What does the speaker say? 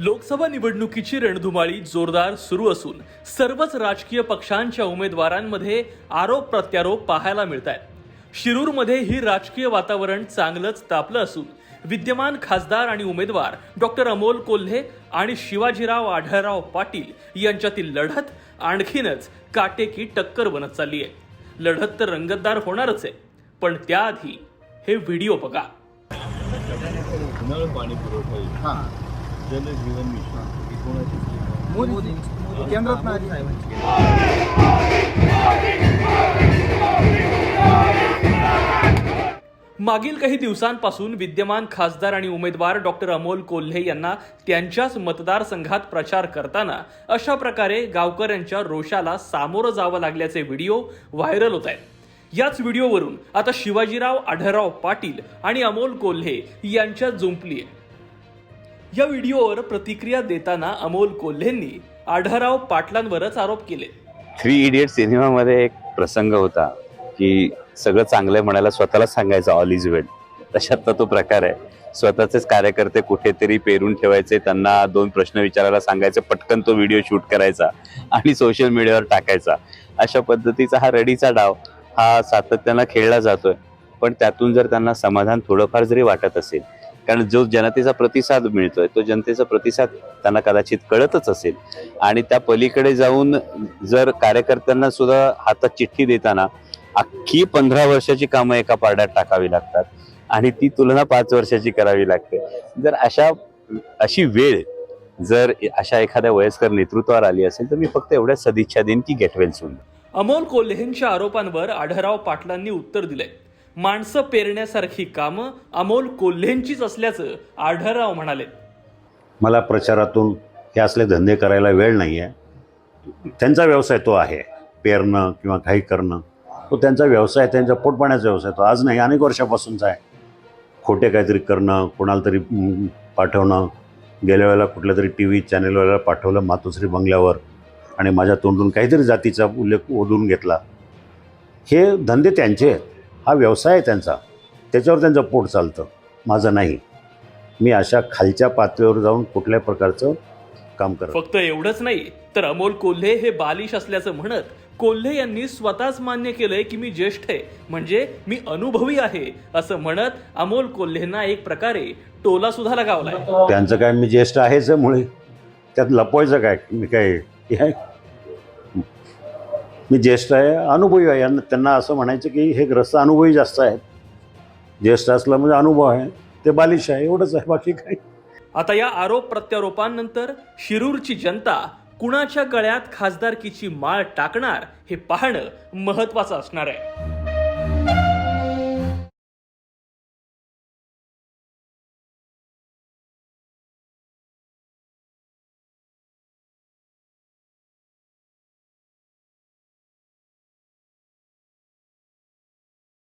निवडणुकीची रणधुमाळी जोरदार सुरू असून सर्वच राजकीय पक्षांच्या उमेदवारांमध्ये आरोप प्रत्यारोप पाहायला मिळत आहेत शिरूरमध्ये ही राजकीय वातावरण चांगलंच तापलं असून विद्यमान खासदार आणि उमेदवार डॉक्टर अमोल कोल्हे आणि शिवाजीराव आढळराव पाटील यांच्यातील लढत आणखीनच काटेकी टक्कर बनत चालली आहे लढत तर रंगतदार होणारच आहे पण त्याआधी हे व्हिडिओ बघा. जल जीवन मिशन ही कोणाची scheme आहे? मोदी केंद्रात नाही. मागील काही दिवसांपासून विद्यमान खासदार आणि उमेदवार डॉक्टर अमोल कोल्हे यांना त्यांच्याच मतदारसंघात प्रचार करताना अशा प्रकारे गावकऱ्यांच्या रोषाला सामोरं जावं लागल्याचे व्हिडिओ व्हायरल होत आहेत. याच व्हिडिओवरून आता शिवाजीराव आढळराव पाटील आणि अमोल कोल्हे यांच्यात जुंपली आहे. या व्हिडिओवर प्रतिक्रिया देताना अमोल कोल्हेंनी आढळराव पाटलांवरच आरोप केले. थ्री इडियट सिनेमामध्ये एक प्रसंग होता की सगळं चांगलं आहे म्हणायला स्वतःला सांगायचं ऑल इज वेल तशातला तो प्रकार आहे. स्वतःचेच कार्यकर्ते कुठेतरी पेरून ठेवायचे त्यांना दोन प्रश्न विचारायला सांगायचे पटकन तो व्हिडिओ शूट करायचा आणि सोशल मीडियावर टाकायचा. अशा पद्धतीचा हा रडीचा डाव हा सातत्यानं खेळला जातोय. पण त्यातून जर त्यांना समाधान थोडंफार जरी वाटत असेल कारण जो जनतेचा प्रतिसाद मिळतोय तो जनतेचा प्रतिसाद त्यांना कदाचित कळतच असेल. आणि त्या पलीकडे जाऊन जर कार्यकर्त्यांना सुद्धा हातात चिठ्ठी देताना अख्खी पंधरा वर्षाची कामं एका पारड्यात टाकावी लागतात आणि ती तुलना पाच वर्षाची करावी लागते. जर अशा अशी वेळ जर अशा एखाद्या वयस्कर नेतृत्वावर आली असेल तर मी फक्त एवढ्या सदिच्छा देईन की गेटवेल वेल अमोल कोल्हेंच्या आरोपांवर आढराव पाटलांनी उत्तर दिलंय. माणसं पेरण्यासारखी कामं अमोल कोल्हेंचीच असल्याचं आढळराव म्हणाले. मला प्रचारातून हे असले धंदे करायला वेळ नाही आहे त्यांचा व्यवसाय तो आहे. पेरणं किंवा काही करणं तो त्यांचा व्यवसाय त्यांचा पोटपाण्याचा व्यवसाय तो आज नाही अनेक वर्षापासूनचा आहे. खोटे काहीतरी करणं कोणाला तरी पाठवणं गेल्या वेळेला कुठल्या तरी टी व्ही चॅनेलवाल्याला पाठवलं मातोश्री बंगल्यावर आणि माझ्या तोंडून काहीतरी जातीचा उल्लेख ओढून घेतला. हे धंदे त्यांचे आहेत. हा व्यवसाय आहे त्यांचा. त्याच्यावर त्यांचं पोट चालतं. माझं नाही. मी अशा खालच्या पातळीवर जाऊन कुठल्या प्रकारचं काम करत फक्त एवढंच नाही तर अमोल कोल्हे हे बालिश असल्याचं म्हणत कोल्हे यांनी स्वतःच मान्य केलंय की मी ज्येष्ठ आहे म्हणजे मी अनुभवी आहे असं म्हणत अमोल कोल्हेंना एक प्रकारे टोला सुद्धा लगावलाय. त्यांचं काय मी ज्येष्ठ आहेच आहे मुळे? त्यात लपवायचं काय? मी काय हे आहे? मी ज्येष्ठ आहे अनुभवी आहे. यांना त्यांना असं म्हणायचं की हे ग्रस्त अनुभवी जास्त आहेत. ज्येष्ठ असलं म्हणजे अनुभव आहे. ते बालिश आहे एवढंच आहे बाकी काय आता या आरोप प्रत्यारोपांनंतर शिरूरची जनता कुणाच्या गळ्यात खासदारकीची माळ टाकणार हे पाहणं महत्वाचं असणार आहे.